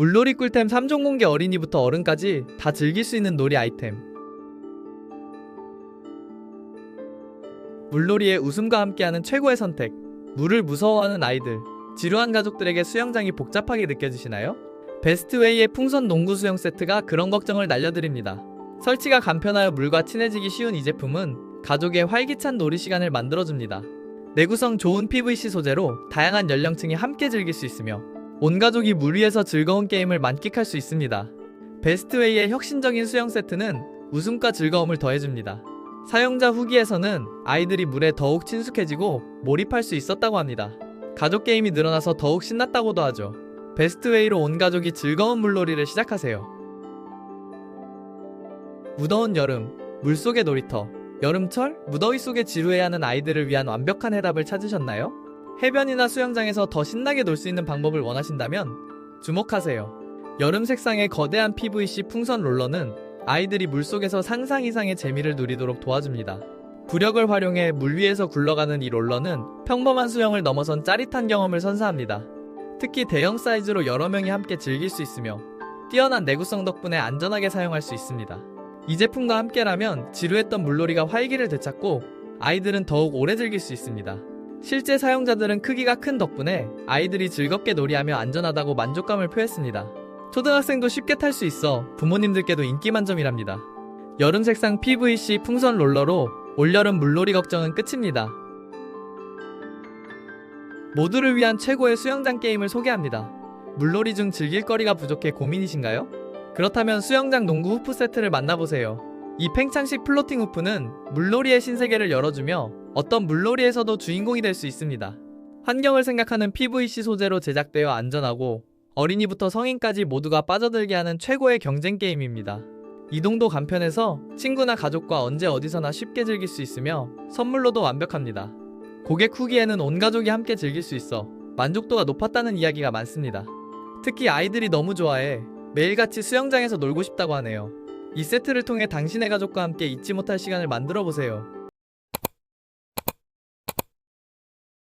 물놀이 꿀템 3종 공개 어린이부터 어른까지 다 즐길 수 있는 놀이 아이템. 물놀이의 웃음과 함께하는 최고의 선택. 물을 무서워하는 아이들. 지루한 가족들에게 수영장이 복잡하게 느껴지시나요? 베스트웨이의 풍선 농구 수영 세트가 그런 걱정을 날려드립니다. 설치가 간편하여 물과 친해지기 쉬운 이 제품은 가족의 활기찬 놀이 시간을 만들어줍니다. 내구성 좋은 PVC 소재로 다양한 연령층이 함께 즐길 수 있으며 온 가족이 물 위에서 즐거운 게임을 만끽할 수 있습니다. 베스트웨이의 혁신적인 수영 세트는 웃음과 즐거움을 더해줍니다. 사용자 후기에서는 아이들이 물에 더욱 친숙해지고 몰입할 수 있었다고 합니다. 가족 게임이 늘어나서 더욱 신났다고도 하죠. 베스트웨이로 온 가족이 즐거운 물놀이를 시작하세요. 무더운 여름, 물속의 놀이터. 여름철, 무더위 속에 지루해하는 아이들을 위한 완벽한 해답을 찾으셨나요? 해변이나 수영장에서 더 신나게 놀 수 있는 방법을 원하신다면 주목하세요. 여름 색상의 거대한 PVC 풍선 롤러는 아이들이 물속에서 상상 이상의 재미를 누리도록 도와줍니다. 부력을 활용해 물 위에서 굴러가는 이 롤러는 평범한 수영을 넘어선 짜릿한 경험을 선사합니다. 특히 대형 사이즈로 여러 명이 함께 즐길 수 있으며 뛰어난 내구성 덕분에 안전하게 사용할 수 있습니다. 이 제품과 함께라면 지루했던 물놀이가 활기를 되찾고 아이들은 더욱 오래 즐길 수 있습니다. 실제 사용자들은 크기가 큰 덕분에 아이들이 즐겁게 놀이하며 안전하다고 만족감을 표했습니다. 초등학생도 쉽게 탈 수 있어 부모님들께도 인기 만점이랍니다. 여름 색상 PVC 풍선 롤러로 올여름 물놀이 걱정은 끝입니다. 모두를 위한 최고의 수영장 게임을 소개합니다. 물놀이 중 즐길 거리가 부족해 고민이신가요? 그렇다면 수영장 농구 후프 세트를 만나보세요. 이 팽창식 플로팅 후프는 물놀이의 신세계를 열어주며 어떤 물놀이에서도 주인공이 될 수 있습니다. 환경을 생각하는 PVC 소재로 제작되어 안전하고 어린이부터 성인까지 모두가 빠져들게 하는 최고의 경쟁 게임입니다. 이동도 간편해서 친구나 가족과 언제 어디서나 쉽게 즐길 수 있으며 선물로도 완벽합니다. 고객 후기에는 온 가족이 함께 즐길 수 있어 만족도가 높았다는 이야기가 많습니다. 특히 아이들이 너무 좋아해 매일같이 수영장에서 놀고 싶다고 하네요. 이 세트를 통해 당신의 가족과 함께 잊지 못할 시간을 만들어 보세요.